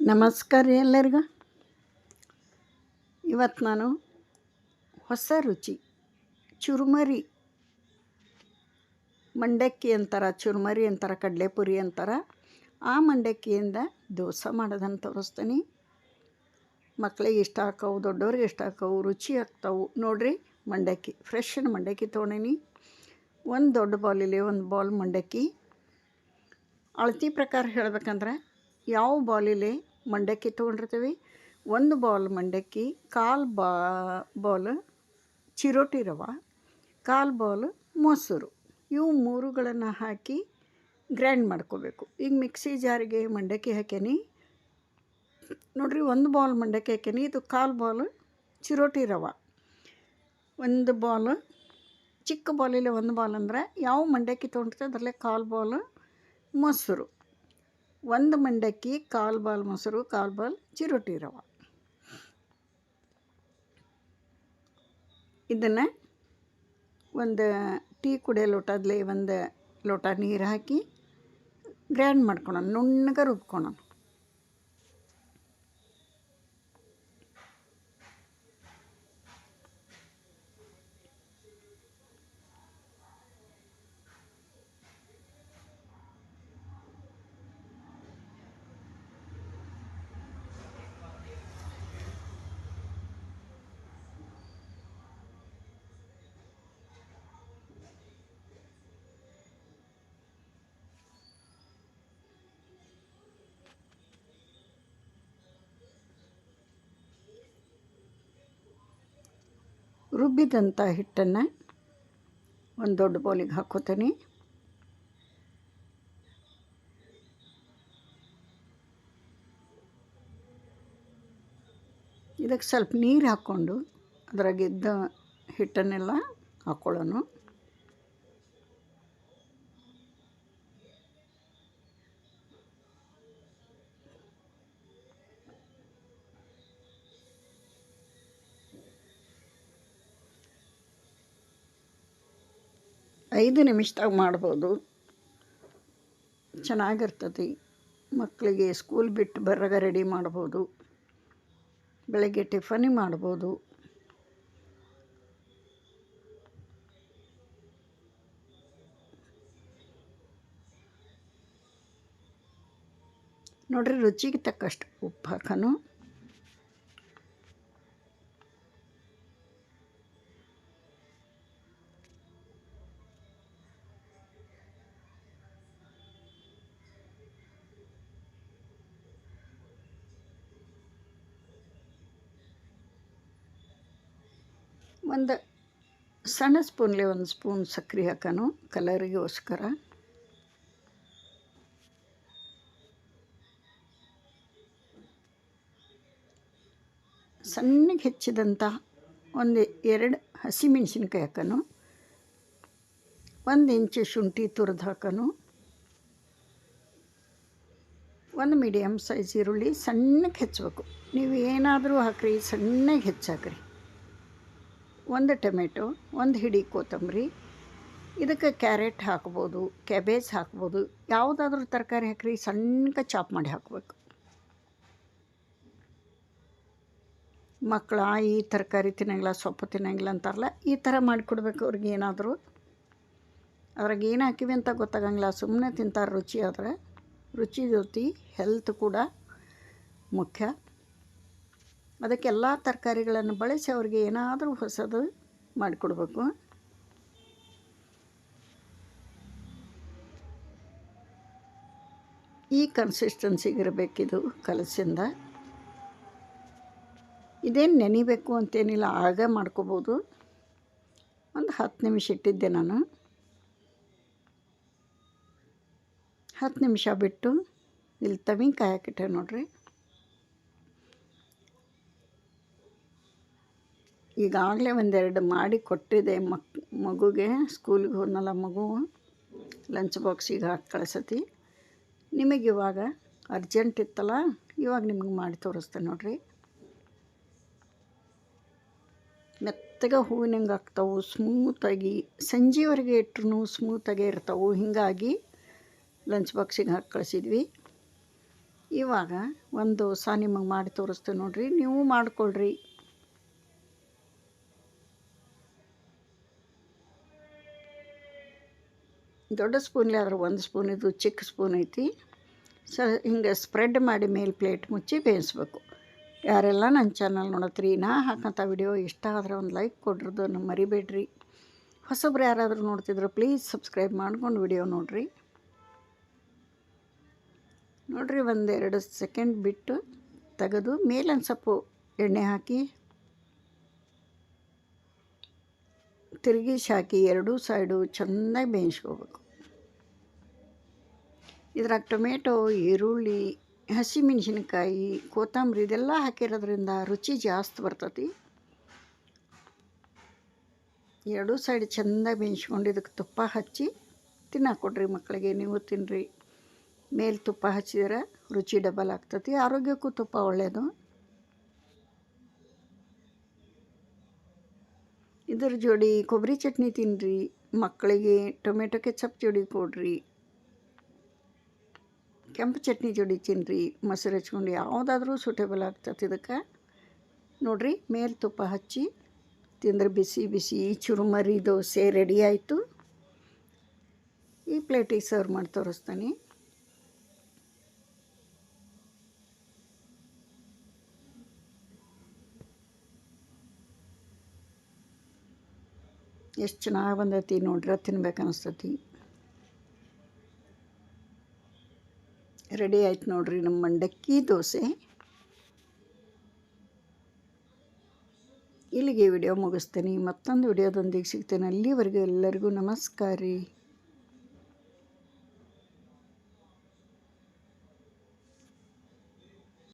ನಮಸ್ಕಾರ ರೀ ಎಲ್ಲರಿಗೂ. ಇವತ್ತು ನಾನು ಹೊಸ ರುಚಿ, ಚುರುಮರಿ. ಮಂಡಕ್ಕಿ ಅಂತಾರ, ಚುರುಮರಿ ಅಂತಾರ, ಕಡಲೆಪುರಿ ಅಂತಾರ. ಆ ಮಂಡಕ್ಕಿಯಿಂದ ದೋಸೆ ಮಾಡೋದನ್ನು ತೋರಿಸ್ತೀನಿ. ಮಕ್ಳಿಗೆ ಇಷ್ಟ ಆಕವು, ದೊಡ್ಡವ್ರಿಗೆ ಇಷ್ಟ ಆಕವು, ರುಚಿ ಆಗ್ತಾವು. ನೋಡಿರಿ, ಮಂಡಕ್ಕಿ ಫ್ರೆಶ್ ಮಂಡಕ್ಕಿ ತೊಗೊಂಡೀನಿ. ಒಂದು ದೊಡ್ಡ ಬೌಲಿಲಿ, ಒಂದು ಬಾಲ್ ಮಂಡಕ್ಕಿ. ಅಳತಿ ಪ್ರಕಾರ ಹೇಳ್ಬೇಕಂದ್ರೆ, ಯಾವ ಬೌಲಿಲಿ ಮಂಡಕ್ಕಿ ತೊಗೊಂಡಿರ್ತೀವಿ ಒಂದು ಬೌಲ್ ಮಂಡಕ್ಕಿ ಕಾಲು ಬಾ ಬೌಲ್ ಚಿರೋಟಿ ರವೆ, ಕಾಲು ಬೌಲ್ ಮೊಸರು. ಇವು ಮೂರುಗಳನ್ನು ಹಾಕಿ ಗ್ರೈಂಡ್ ಮಾಡ್ಕೋಬೇಕು. ಈಗ ಮಿಕ್ಸಿ ಜಾರಿಗೆ ಮಂಡಕ್ಕಿ ಹಾಕೇನಿ ನೋಡಿರಿ, ಒಂದು ಬೌಲ್ ಮಂಡಕ್ಕಿ ಹಾಕೇನಿ ಇದು ಕಾಲು ಬೌಲ್ ಚಿರೋಟಿ ರವೆ. ಒಂದು ಬೌಲ್ ಚಿಕ್ಕ ಬೌಲಿಲ್ಲ ಒಂದು ಬೌಲ್ ಅಂದ್ರೆ ಯಾವ ಮಂಡಕ್ಕಿ ತೊಗೊಂಡಿರ್ತದೆ ಅದರಲ್ಲೇ ಕಾಲು ಬೌಲ್ ಮೊಸರು. ಒಂದು ಮಂಡಕ್ಕಿ, ಕಾಲು ಬಾಲ್ ಮೊಸರು, ಕಾಲು ಬಾಲ್ ಚಿರೋಟಿ ರವೆ. ಇದನ್ನು ಒಂದು ಟೀ ಕುಡಿಯೋ ಲೋಟದಲ್ಲಿ ಒಂದು ಲೋಟ ನೀರು ಹಾಕಿ ಗ್ರೈಂಡ್ ಮಾಡ್ಕೊಳೋಣ, ನುಣ್ಣಗೆ ರುಬ್ಕೊಳೋಣ. ರುಬ್ಬಿದಂಥ ಹಿಟ್ಟನ್ನು ಒಂದು ದೊಡ್ಡ ಬೌಲಿಗೆ ಹಾಕೋತೀನಿ ಇದಕ್ಕೆ ಸ್ವಲ್ಪ ನೀರು ಹಾಕ್ಕೊಂಡು ಅದ್ರಾಗಿದ್ದ ಹಿಟ್ಟನ್ನೆಲ್ಲ ಹಾಕ್ಕೊಳ್ಳೋಣ. ಐದು ನಿಮಿಷದಾಗ ಮಾಡ್ಬೋದು. ಚೆನ್ನಾಗಿರ್ತದೆ. ಮಕ್ಕಳಿಗೆ ಸ್ಕೂಲ್ ಬಿಟ್ಟು ಬರಾಗ ರೆಡಿ ಮಾಡ್ಬೋದು. ಬೆಳಗ್ಗೆ ಟಿಫನಿ ಮಾಡ್ಬೋದು. ನೋಡ್ರಿ ರುಚಿಗೆ ತಕ್ಕಷ್ಟು ಉಪ್ಪು ಹಾಕೋಣ ಒಂದು ಸಣ್ಣ ಸ್ಪೂನ್ಲಿ ಒಂದು ಸ್ಪೂನ್ ಸಕ್ಕರೆ ಹಾಕೋಣ ಕಲರಿಗೋಸ್ಕರ ಸಣ್ಣಗೆ ಹೆಚ್ಚಿದಂಥ ಒಂದು ಎರಡು ಹಸಿಮೆಣ್ಸಿನ್ಕಾಯಿ ಹಾಕೋನು, ಒಂದು ಇಂಚು ಶುಂಠಿ ತುರಿದು ಹಾಕೋನು, ಒಂದು ಮೀಡಿಯಮ್ ಸೈಜ್ ಈರುಳ್ಳಿ ಸಣ್ಣಗೆ ಹೆಚ್ಚಬೇಕು. ನೀವು ಏನಾದರೂ ಹಾಕ್ರಿ, ಸಣ್ಣಗೆ ಹೆಚ್ಚಾಕ್ರಿ. ಒಂದು ಟೊಮೆಟೊ, ಒಂದು ಹಿಡಿ ಕೊತ್ತಂಬರಿ, ಇದಕ್ಕೆ ಕ್ಯಾರೆಟ್ ಹಾಕ್ಬೋದು, ಕ್ಯಾಬೇಜ್ ಹಾಕ್ಬೋದು, ಯಾವುದಾದ್ರೂ ತರಕಾರಿ ಹಾಕ್ರಿ ಸಣ್ಣಗೆ ಚಾಪ್ ಮಾಡಿ ಹಾಕಬೇಕು. ಮಕ್ಕಳ ಈ ತರಕಾರಿ ತಿನ್ನಂಗಿಲ್ಲ, ಸೊಪ್ಪು ತಿನ್ನಂಗಿಲ್ಲ ಅಂತಾರಲ್ಲ, ಈ ಥರ ಮಾಡಿಕೊಡ್ಬೇಕು ಅವ್ರಿಗೆ ಏನಾದರೂ. ಅದ್ರಾಗ ಏನು ಹಾಕಿವಿ ಅಂತ ಗೊತ್ತಾಗಂಗಿಲ್ಲ ಸುಮ್ಮನೆ ತಿಂತಾರೆ ರುಚಿ ಆದರೆ. ರುಚಿ ಜೊತೆ ಹೆಲ್ತ್ ಕೂಡ ಮುಖ್ಯ. ಅದಕ್ಕೆಲ್ಲ ತರಕಾರಿಗಳನ್ನು ಬಳಸಿ ಅವ್ರಿಗೆ ಏನಾದರೂ ಹೊಸದು ಮಾಡಿಕೊಡ್ಬೇಕು. ಈ ಕನ್ಸಿಸ್ಟೆನ್ಸಿಗಿರಬೇಕಿದು ಕಲಸಿಂದ. ಇದೇನು ನೆನಿಬೇಕು ಅಂತೇನಿಲ್ಲ ಆಗ ಮಾಡ್ಕೋಬೋದು. ಒಂದು ಹತ್ತು ನಿಮಿಷ ಇಟ್ಟಿದ್ದೆ ನಾನು. ಹತ್ತು ನಿಮಿಷ ಬಿಟ್ಟು ಇಲ್ಲಿ ತವಿಂಗ್ ಕಾಯಕ್ಕಿಟ್ಟೆ ನೋಡ್ರಿ. ಈಗಾಗಲೇ ಒಂದೆರಡು ಮಾಡಿ ಕೊಟ್ಟಿದೆ ಮಕ್, ಮಗುಗೆ. ಸ್ಕೂಲಿಗೆ ಹೋದ್ನಲ್ಲ ಮಗು? ಲಂಚ್ ಬಾಕ್ಸಿಗೆ ಹಾಕಿ ಕಳಿಸತಿ ನಿಮಗೆ ಇವಾಗ ಅರ್ಜೆಂಟ್ ಇತ್ತಲ್ಲ? ಇವಾಗ ನಿಮಗೆ ಮಾಡಿ ತೋರಿಸ್ತೇನೆ ನೋಡಿರಿ. ಮೆತ್ತಗೆ ಹೂವಿನಂಗೆ ಆಗ್ತಾವೆ ಸ್ಮೂತಾಗಿ ಸಂಜೆವರೆಗೆ ಇಟ್ರು ಸ್ಮೂತಾಗೆ ಇರ್ತಾವೆ. ಹೀಗಾಗಿ ಲಂಚ್ ಬಾಕ್ಸಿಗೆ ಹಾಕಿ ಕಳಿಸಿದ್ವಿ. ಇವಾಗ ಒಂದು ದೋಸೆ ನಿಮಗೆ ಮಾಡಿ ತೋರಿಸ್ತೇವೆ ನೋಡ್ರಿ. ನೀವು ಮಾಡ್ಕೊಳ್ರಿ. ದೊಡ್ಡ ಸ್ಪೂನ್ಲಿ ಆದ್ರೆ ಒಂದು ಸ್ಪೂನ್ ಇದು ಚಿಕ್ಕ ಸ್ಪೂನ್ ಐತಿ. ಸ ಹಿಂಗೆ ಸ್ಪ್ರೆಡ್ ಮಾಡಿ ಮೇಲೆ ಪ್ಲೇಟ್ ಮುಚ್ಚಿ ಬೇಯಿಸ್ಬೇಕು. ಯಾರೆಲ್ಲ ನನ್ನ ಚಾನಲ್ ನೋಡತ್ರಿ, ನಾ ಹಾಕಂಥ ವಿಡಿಯೋ ಇಷ್ಟ ಆದ್ರೆ ಒಂದು ಲೈಕ್ ಕೊಡ್ರದನ್ನು ಮರಿಬೇಡ್ರಿ. ಹೊಸಬ್ರು ಯಾರಾದರೂ ನೋಡ್ತಿದ್ರು ಪ್ಲೀಸ್ ಸಬ್ಸ್ಕ್ರೈಬ್ ಮಾಡ್ಕೊಂಡು ವಿಡಿಯೋ ನೋಡಿರಿ. ನೋಡಿರಿ ಒಂದೆರಡು ಸೆಕೆಂಡ್ ಬಿಟ್ಟು ತೆಗೆದು ಮೇಲೊಂದು ಸ್ವಲ್ಪ ಎಣ್ಣೆ ಹಾಕಿ ತಿರುಗಿಸಿ ಹಾಕಿ ಎರಡೂ ಸೈಡು ಚೆನ್ನಾಗಿ ಬೇಯಿಸ್ಕೋಬೇಕು. ಇದ್ರಾಗ ಟೊಮೆಟೊ, ಈರುಳ್ಳಿ, ಹಸಿಮೆಣಸಿನ್ಕಾಯಿ, ಕೊತ್ತಂಬರಿ ಇದೆಲ್ಲ ಹಾಕಿರೋದ್ರಿಂದ ರುಚಿ ಜಾಸ್ತಿ ಬರ್ತತಿ. ಎರಡೂ ಸೈಡ್ ಚೆಂದಾಗಿ ಬೇಯಿಸ್ಕೊಂಡು ಇದಕ್ಕೆ ತುಪ್ಪ ಹಚ್ಚಿ ತಿನ್ನಕ್ಕೆ ಮಕ್ಕಳಿಗೆ, ನೀವು ತಿನ್ನಿರಿ ಮೇಲೆ ತುಪ್ಪ ಹಚ್ಚಿದ್ರೆ ರುಚಿ ಡಬಲ್ ಆಗ್ತತಿ. ಆರೋಗ್ಯಕ್ಕೂ ತುಪ್ಪ ಒಳ್ಳೆಯದು ಇದ್ರ ಜೋಡಿ ಕೊಬ್ಬರಿ ಚಟ್ನಿ ತಿನ್ನಿರಿ ಮಕ್ಕಳಿಗೆ ಟೊಮೆಟೊ ಕೆಚಪ್ ಜೋಡಿ ಕೊಡ್ರಿ, ಕೆಂಪು ಚಟ್ನಿ ಜೋಡಿ ತಿನ್ನಿರಿ ಮೊಸರು ಹಚ್ಕೊಂಡು ಯಾವುದಾದ್ರೂ ಸೂಟೇಬಲ್ ಆಗ್ತದೆ ಇದಕ್ಕೆ. ನೋಡಿರಿ, ಮೇಲೆ ತುಪ್ಪ ಹಚ್ಚಿ, ತಿಂದ್ರೆ ಬಿಸಿ ಬಿಸಿ ಚುರುಮರಿ ದೋಸೆ ರೆಡಿ ಆಯಿತು. ಈ ಪ್ಲೇಟಿಗೆ ಸರ್ವ್ ಮಾಡಿ ತೋರಿಸ್ತಾನೆ. ಎಷ್ಟು ಚೆನ್ನಾಗಿ ಬಂದೈತಿ ನೋಡ್ರಿ, ತಿನ್ಬೇಕು ಅನಿಸ್ತತಿ. ರೆಡಿ ಆಯ್ತು ನೋಡ್ರಿ ನಮ್ಮ ಮಂಡಕ್ಕಿ ದೋಸೆ. ಇಲ್ಲಿಗೆ ವಿಡಿಯೋ ಮುಗಿಸ್ತೇನೆ. ಮತ್ತೊಂದು ವಿಡಿಯೋದೊಂದಿಗೆ ಸಿಗ್ತೇನೆ. ಅಲ್ಲಿವರೆಗೂ ಎಲ್ಲರಿಗೂ ನಮಸ್ಕಾರ ರೀ.